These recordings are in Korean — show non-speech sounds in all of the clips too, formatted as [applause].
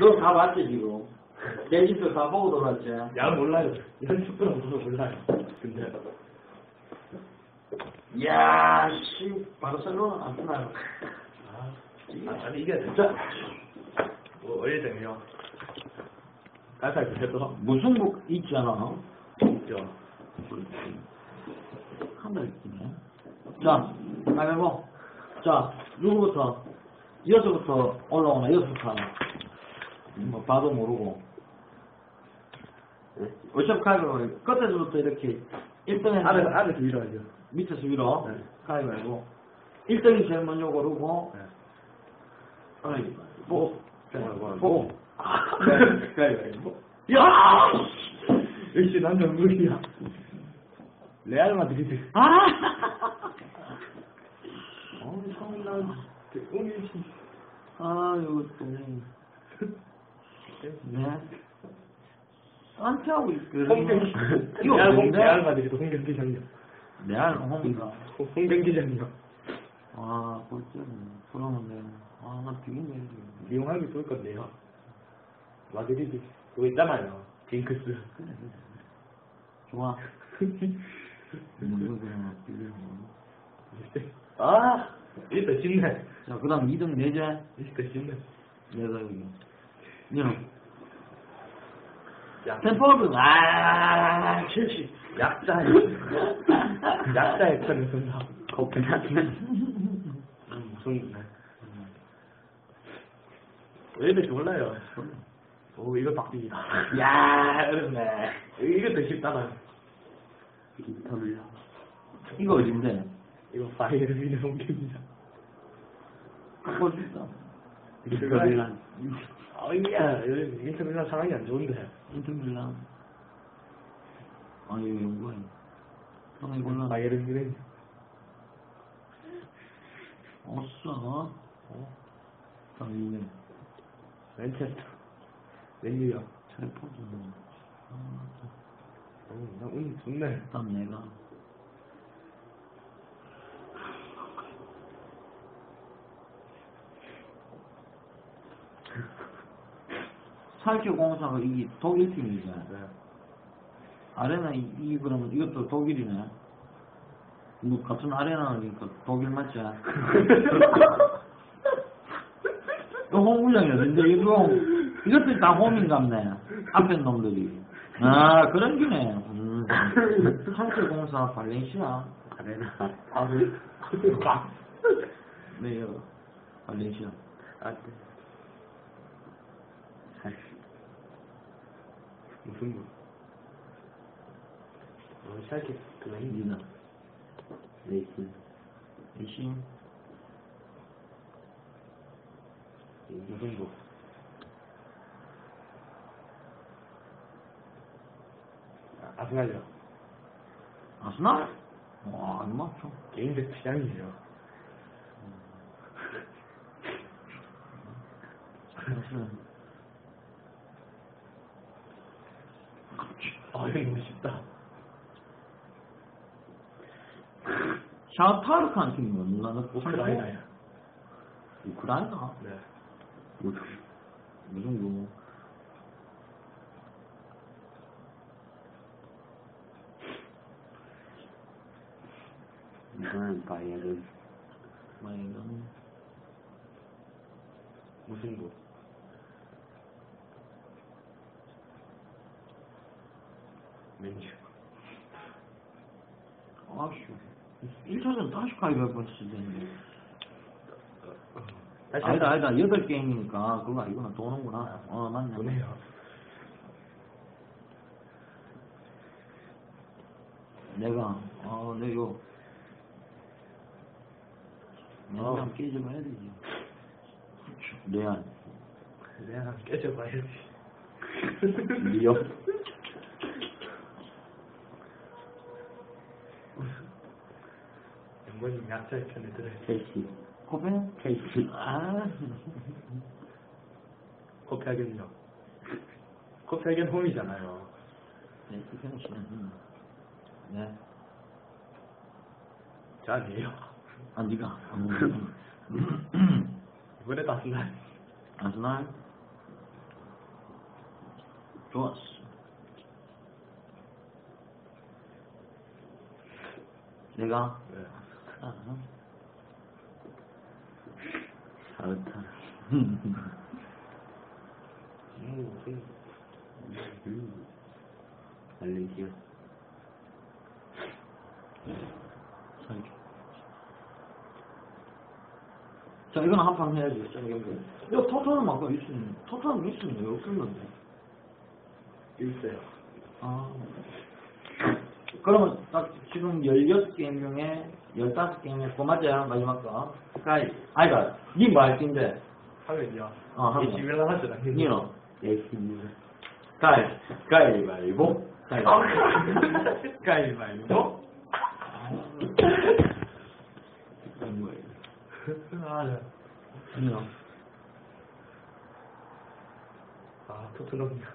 너 다 봤지 지금? 데이지도 다 보고 돌았지? 야 몰라요. 연습부랑 무슨 몰라요. 근데 이야 씨 바르셀로나 안 끝나요 아, 아니 이게 진짜 뭐 때는요. 깔깔 그래도 무슨 목 있잖아 있죠. 하나 있네 자 가위바위보 자 누구부터 여서부터 올라오나 여서부터 하나 뭐 봐도 모르고 어차피 가위바위보 끝에서부터 이렇게 1등에 아래 아래 위로 하죠. 밑에서 위로 네. 가위바위보 1등이 제일 먼저 고르고 네. 아니 뭐 가위바위보. 뭐 네. [laughs] 가위바위보. 야! 역시 난 정글이야. 레알 마드리드. 아! [laughs] 어, 성난 아, 이거 또. 네. 산티아고 있거든. 이거 레알 홍 뭔데? 레알 홍인가? 홍경기장이요. 아, 꼴찌네. 그러면 아, 나 비긴데. 이용하기 좋을 건데요. 마드리드 그거 있잖아요. 징크스. 그래. 좋아. 뭐, 그냥 비기고. 아, 일단 쉽네. 자, 그 다음 2등 내자. 일단 쉽네. 내가 여기. 약, 템포드. 아, 첼시. 약자의, 약자의 편을 쓴다. 코펜하겐. 무슨, 왜 이렇게 몰라요. 오, 이거 박빙이다. 야, 어렵네. 이거 더 쉽다나. 인터밀라. 이거 어딘데? 이거 파이어를 미는 홍경기장. 갖고 싶다. 인터밀라. 아, 이야, 요즘 인터밀라 상황이 안 좋은데. 인터밀라. 아, 이거 연구해. 형이 골라. 파이어를 미는. 어싸. 어? 아, 이게. 맨체스터. 맨유요. 텔포드. 어, 나운 좋네. 일단 내가. 살교 공사가 이게 독일 팀이잖아. 네. 아레나 이, 이 그러면 이것도 독일이네. 뭐 같은 아레나니까 독일 맞지? [laughs] 이거 홈구장이었는데 이거 이것도 다 홈인갑네. 앞에 놈들이. 아 그런 기네. 음. 상태공사 발렌시아 아레나. 아, 그, 아, 네요. 발렌시아. 아, 네. 무슨 뭐? 어, 샬케, 그거 힘 니나. 레이슨. 레이싱. 무슨 뭐? 아, 아스날이요. 아스날? 와, 안 맞죠. 개인적 취향이에요. 아스날. 아, 이거 너무 쉽다. 샤타르칸 팀이 얼마나 우크라이나야. 우크라이나? 네. 무슨, 무슨 뭐. 이거는 바이에른. 바이에른. 무슨 뭐? 맨유. 아씨. 1차전 다시 가위바위보. 다시 아니다. 아니다. 여덟 게임이니까 그거 아니구나. 도는구나. 어, 맞네. 보네요. 내가, 어, 내 이거. 내가 어. 깨져봐야 되지. 레알. 내가 깨져봐야지. 리오. [laughs] 연관님 약자의 편에 들어야 첼시. 코펜? 첼시. 아. [laughs] 코페하겐요. 코페하겐 홈이잖아요. 네, 첼시는. 음. 네. 저 아니에요. 아, 니가. 음. [laughs] 이번에도 아스날. 아스날. 좋았어. 내가 네. 아, 잘했다. 알레기야. 살기. 자, 이거는 한판 해야지. 자, 이거. 이거 토토는 아까 있으면, 토토는 있으면 왜 없었는데? 있어요. 아. 그러면 딱 지금 16게임 중에 15게임에 그거 맞아요? 마지막 거. 가이. 아이가, 니뭐 할 텐데? 하면요. 어, 하면. 이 집에서 하잖아. 니는? 열심히. 가이, 가위바위보. 가위바위보. 가위바위보. 이런 거예요. 아, 네. 니는? 아, 토트넘이요.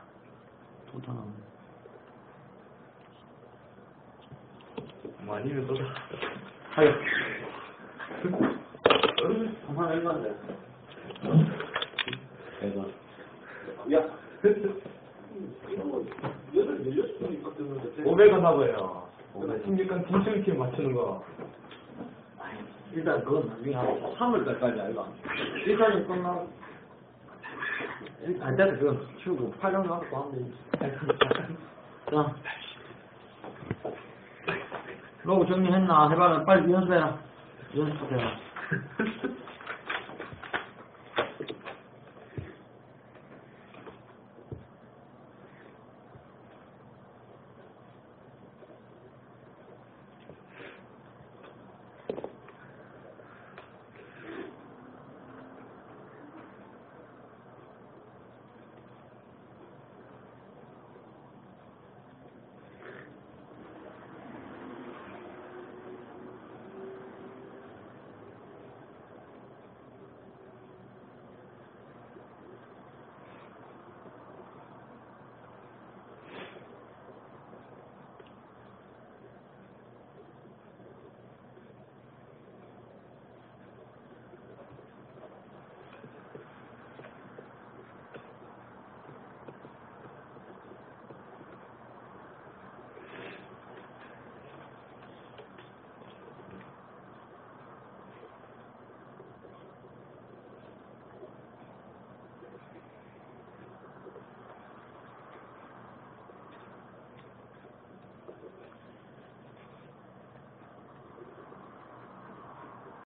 토트넘. 뭐 아니면 또. 하여. 한판 얼마인데? 대박. 야. 500원 하고요. 16강 김치팀 맞추는 거. 일단 그건 나중에 하고 3월달까지 알바. 1차전 끝나고 안 됐다 그건 치우고 8전 갖고 하면 되지. 자. 로고 정리했나? 해봐라. 빨리 연습해라. 연습해라. [laughs]